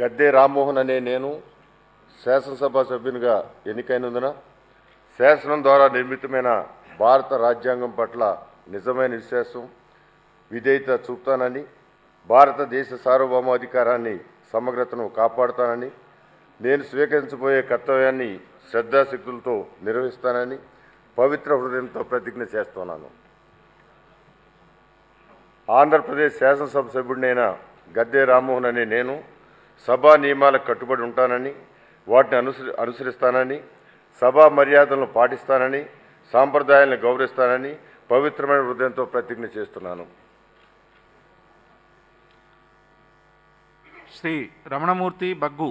గద్దె రామ్మోహన్ అనే నేను శాసనసభ సభ్యునిగా ఎన్నికైనందున శాసనం ద్వారా నిర్మితమైన భారత రాజ్యాంగం పట్ల నిజమైన విశ్వాసం విధేయత చూపుతానని భారతదేశ సార్వభౌమాధికారాన్ని సమగ్రతను కాపాడుతానని నేను స్వీకరించబోయే కర్తవ్యాన్ని శ్రద్ధాశక్తులతో నిర్వహిస్తానని పవిత్ర హృదయంతో ప్రతిజ్ఞ చేస్తున్నాను. ఆంధ్రప్రదేశ్ శాసనసభ సభ్యుడినైన గద్దె రామ్మోహన్ అనే నేను సభా నియమాలకు కట్టుబడి ఉంటానని వాటిని అనుసరి అనుసరిస్తానని సభా మర్యాదలను పాటిస్తానని సాంప్రదాయాలను గౌరవిస్తానని పవిత్రమైన హృదయంతో ప్రతిజ్ఞ చేస్తున్నాను. శ్రీ రమణమూర్తి బగ్గు